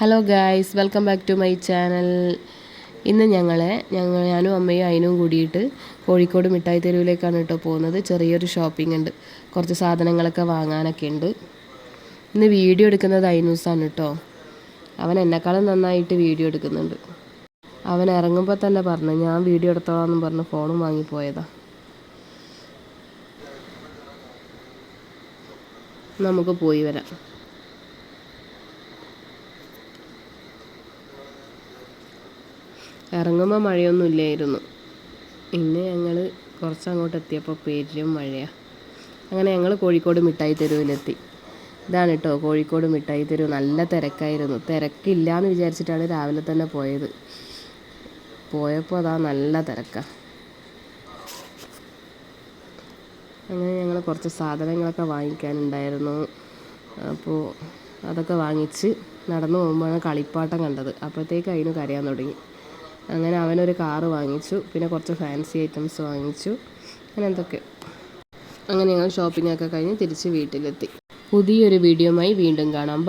Hello guys welcome back to my channel ഇന്ന് ഞങ്ങളെ ഞങ്ങൾ ഞാനും അമ്മയും അതിനും കൂടിയിട്ട് കോഴിക്കോട് മിഠായി തെരുവിലേക്കാണ് കേട്ടോ പോകുന്നത്. ചെറിയൊരു ഷോപ്പിംഗ് ഉണ്ട്. കുറച്ച് സാധനങ്ങളൊക്കെ വാങ്ങാനൊക്കെ ഉണ്ട്. ഇന്ന് വീഡിയോ എടുക്കുന്നത് അതിനൂസാണ് കേട്ടോ. അവൻ എന്നെക്കാളും നന്നായിട്ട് വീഡിയോ എടുക്കുന്നുണ്ട്. അവൻ ഇറങ്ങുമ്പോൾ തന്നെ പറഞ്ഞു ഞാൻ വീഡിയോ എടുത്തോളാമെന്നും പറഞ്ഞ് ഫോണും വാങ്ങിപ്പോയതാ നമുക്ക് പോയി വരാം. ഇറങ്ങുമ്പോൾ മഴയൊന്നും ഇല്ലായിരുന്നു പിന്നെ ഞങ്ങൾ കുറച്ചങ്ങോട്ട് എത്തിയപ്പോൾ പേരിലും മഴയാണ് അങ്ങനെ ഞങ്ങൾ കോഴിക്കോട് മിഠായി തെരുവിലെത്തി. ഇതാണ് കേട്ടോ കോഴിക്കോട് മിഠായി തെരുവ്. നല്ല തിരക്കായിരുന്നു. തിരക്കില്ല എന്ന് വിചാരിച്ചിട്ടാണ് രാവിലെ തന്നെ പോയത്. പോയപ്പോൾ അതാ നല്ല തിരക്കാണ് അങ്ങനെ ഞങ്ങൾ കുറച്ച് സാധനങ്ങളൊക്കെ വാങ്ങിക്കാനുണ്ടായിരുന്നു. അപ്പോൾ അതൊക്കെ വാങ്ങിച്ച് നടന്നു പോകുമ്പോഴാണ് കളിപ്പാട്ടം കണ്ടത്. അപ്പോഴത്തേക്ക് അതിന് കരയാൻ തുടങ്ങി. അങ്ങനെ അവനൊരു കാറ് വാങ്ങിച്ചു. പിന്നെ കുറച്ച് ഫാൻസി ഐറ്റംസ് വാങ്ങിച്ചു. അങ്ങനെ എന്തൊക്കെ. അങ്ങനെ ഞങ്ങൾ ഷോപ്പിംഗ് ഒക്കെ കഴിഞ്ഞ് തിരിച്ച് വീട്ടിലെത്തി. പുതിയൊരു വീഡിയോയുമായി വീണ്ടും കാണാം.